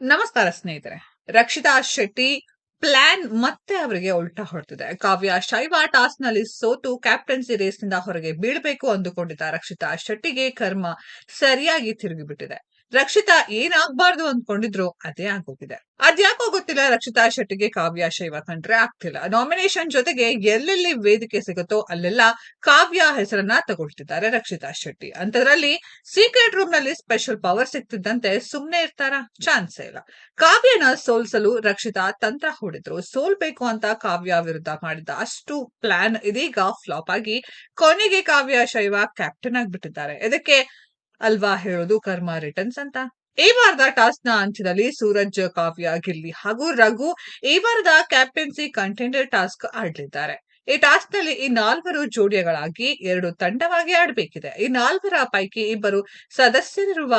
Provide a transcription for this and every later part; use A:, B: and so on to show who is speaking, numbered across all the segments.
A: ನಮಸ್ಕಾರ ಸ್ನೇಹಿತರೆ. ರಕ್ಷಿತಾ ಶೆಟ್ಟಿ ಪ್ಲಾನ್ ಮತ್ತೆ ಅವರಿಗೆ ಉಲ್ಟಾ ಹೊಡ್ತಿದೆ. ಕಾವ್ಯ ಶೈವ ಟಾಸ್ನಲ್ಲಿ ಸೋತು ಕ್ಯಾಪ್ಟನ್ಸಿ ರೇಸ್ನಿಂದ ಹೊರಗೆ ಬೀಳ್ಬೇಕು ಅಂದುಕೊಂಡಿದ್ದ ರಕ್ಷಿತಾ ಶೆಟ್ಟಿಗೆ ಕರ್ಮ ಸರಿಯಾಗಿ ತಿರುಗಿಬಿಟ್ಟಿದೆ. ರಕ್ಷಿತಾ ಏನಾಗ್ಬಾರ್ದು ಅಂದ್ಕೊಂಡಿದ್ರು ಅದೇ ಆಗೋಗಿದೆ. ಅದ್ಯಾಕೋ ಗೊತ್ತಿಲ್ಲ ರಕ್ಷಿತಾ ಶೆಟ್ಟಿಗೆ ಕಾವ್ಯ, ಶೈವ ಕಂಡ್ರೆ ಆಗ್ತಿಲ್ಲ. ನಾಮಿನೇಷನ್ ಜೊತೆಗೆ ಎಲ್ಲೆಲ್ಲಿ ವೇದಿಕೆ ಸಿಗುತ್ತೋ ಅಲ್ಲೆಲ್ಲ ಕಾವ್ಯ ಹೆಸರನ್ನ ತಗೊಳ್ತಿದ್ದಾರೆ ರಕ್ಷಿತಾ ಶೆಟ್ಟಿ. ಅಂತದ್ರಲ್ಲಿ ಸೀಕ್ರೆಟ್ ರೂಮ್ನಲ್ಲಿ ಸ್ಪೆಷಲ್ ಪವರ್ ಸಿಗ್ತಿದ್ದಂತೆ ಸುಮ್ನೆ ಇರ್ತಾರ? ಚಾನ್ಸೇ ಇಲ್ಲ. ಕಾವ್ಯನ ಸೋಲ್ಸಲು ರಕ್ಷಿತಾ ತಂತ್ರ ಹೂಡಿದ್ರು. ಸೋಲ್ಬೇಕು ಅಂತ ಕಾವ್ಯ ವಿರುದ್ಧ ಮಾಡಿದ ಅಷ್ಟು ಪ್ಲಾನ್ ಇದೀಗ ಫ್ಲಾಪ್ ಆಗಿ ಕೊನೆಗೆ ಕಾವ್ಯ, ಶೈವ ಕ್ಯಾಪ್ಟನ್ ಆಗ್ಬಿಟ್ಟಿದ್ದಾರೆ. ಇದಕ್ಕೆ ಅಲ್ವಾ ಹೇಳೋದು ಕರ್ಮ ರಿಟರ್ನ್ಸ್ ಅಂತ? ಈ ವಾರದ ಟಾಸ್ಕ್ನ ಅಂತ್ಯದಲ್ಲಿ ಸೂರಜ್, ಕಾವ್ಯ, ಗಿಲ್ಲಿ ಹಾಗೂ ರಘು ಈ ವಾರದ ಕ್ಯಾಪ್ಟನ್ಸಿ ಕಂಟೆಂಡರ್ ಟಾಸ್ಕ್ ಆಡಲಿದ್ದಾರೆ. ಈ ಟಾಸ್ಕ್ನಲ್ಲಿ ಈ ನಾಲ್ವರು ಜೋಡಿಗಳಾಗಿ ಎರಡು ತಂಡವಾಗಿ ಆಡಬೇಕಿದೆ. ಈ ನಾಲ್ವರ ಪೈಕಿ ಇಬ್ಬರು ಸದಸ್ಯರಿರುವ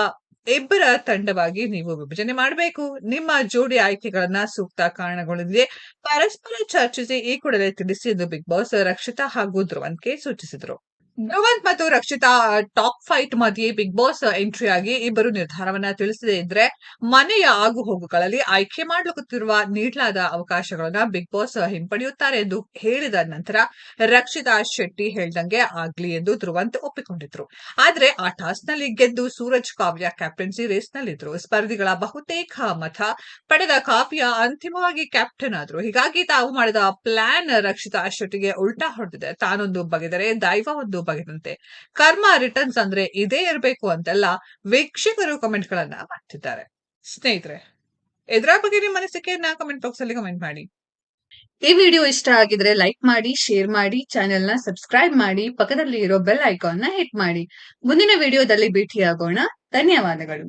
A: ಇಬ್ಬರ ತಂಡವಾಗಿ ನೀವು ವಿಭಜನೆ ಮಾಡಬೇಕು. ನಿಮ್ಮ ಜೋಡಿ ಆಯ್ಕೆಗಳನ್ನ ಸೂಕ್ತ ಕಾರಣಗಳೊಂದಿಗೆ ಪರಸ್ಪರ ಚರ್ಚಿಸಿ ಈ ಕೂಡಲೇ ತಿಳಿಸಿ ಎಂದು ಬಿಗ್ ಬಾಸ್ ರಕ್ಷಿತಾ ಹಾಗೂ ಧ್ರುವಂತ್ಗೆ ಸೂಚಿಸಿದರು. ಧ್ರುವಂತ್ ಮತ್ತು ರಕ್ಷಿತಾ ಟಾಪ್ ಫೈಟ್ ಮಧ್ಯೆ ಬಿಗ್ ಬಾಸ್ ಎಂಟ್ರಿ ಆಗಿ ಇಬ್ಬರು ನಿರ್ಧಾರವನ್ನ ತಿಳಿಸದೇ ಇದ್ರೆ ಮನೆಯ ಆಗು ಹೋಗುಗಳಲ್ಲಿ ಆಯ್ಕೆ ಮಾಡಲಾಗುತ್ತಿರುವ ನೀಡಲಾದ ಅವಕಾಶಗಳನ್ನ ಬಿಗ್ ಬಾಸ್ ಹಿಂಪಡೆಯುತ್ತಾರೆ ಎಂದು ಹೇಳಿದ ನಂತರ ರಕ್ಷಿತಾ ಶೆಟ್ಟಿ ಹೇಳ್ದಂಗೆ ಆಗ್ಲಿ ಎಂದು ಧ್ರುವಂತ್ ಒಪ್ಪಿಕೊಂಡಿದ್ರು. ಆದ್ರೆ ಆ ಟಾಸ್ನಲ್ಲಿ ಗೆದ್ದು ಸೂರಜ್ ಕಾವ್ಯ ಕ್ಯಾಪ್ಟನ್ಸಿ ರೇಸ್ ನಲ್ಲಿದ್ರು. ಸ್ಪರ್ಧಿಗಳ ಬಹುತೇಕ ಮತ ಪಡೆದ ಕಾವ್ಯ ಅಂತಿಮವಾಗಿ ಕ್ಯಾಪ್ಟನ್ ಆದ್ರು. ಹೀಗಾಗಿ ತಾವು ಮಾಡಿದ ಪ್ಲಾನ್ ರಕ್ಷಿತಾ ಶೆಟ್ಟಿಗೆ ಉಲ್ಟಾ ಹೊಡೆದಿದೆ. ತಾನೊಂದು ಬಗೆದರೆ ದೈವ ಒಂದು ಬಗೆದಂತೆ ಕರ್ಮ ರಿಟರ್ನ್ಸ್ ಅಂದ್ರೆ ಇದೇ ಇರಬೇಕು ಅಂತೆಲ್ಲ ವೀಕ್ಷಕರು ಕಮೆಂಟ್ ಗಳನ್ನ ಮಾಡ್ತಿದ್ದಾರೆ ಸ್ನೇಹಿತರೆ ಇದರ ಬಗ್ಗೆ ನಿಮ್ಮ ಅನಿಸಿಕೆಯನ್ನ ಕಮೆಂಟ್ ಬಾಕ್ಸ್ ಅಲ್ಲಿ ಕಮೆಂಟ್ ಮಾಡಿ.
B: ಈ ವಿಡಿಯೋ ಇಷ್ಟ ಆಗಿದ್ರೆ ಲೈಕ್ ಮಾಡಿ ಶೇರ್ ಮಾಡಿ ಚಾನೆಲ್ನ ಸಬ್ಸ್ಕ್ರೈಬ್ ಮಾಡಿ ಪಕ್ಕದಲ್ಲಿ ಇರೋ ಬೆಲ್ ಐಕಾನ್ನ ಹಿಟ್ ಮಾಡಿ. ಮುಂದಿನ ವಿಡಿಯೋದಲ್ಲಿ ಭೇಟಿಯಾಗೋಣ. ಧನ್ಯವಾದಗಳು.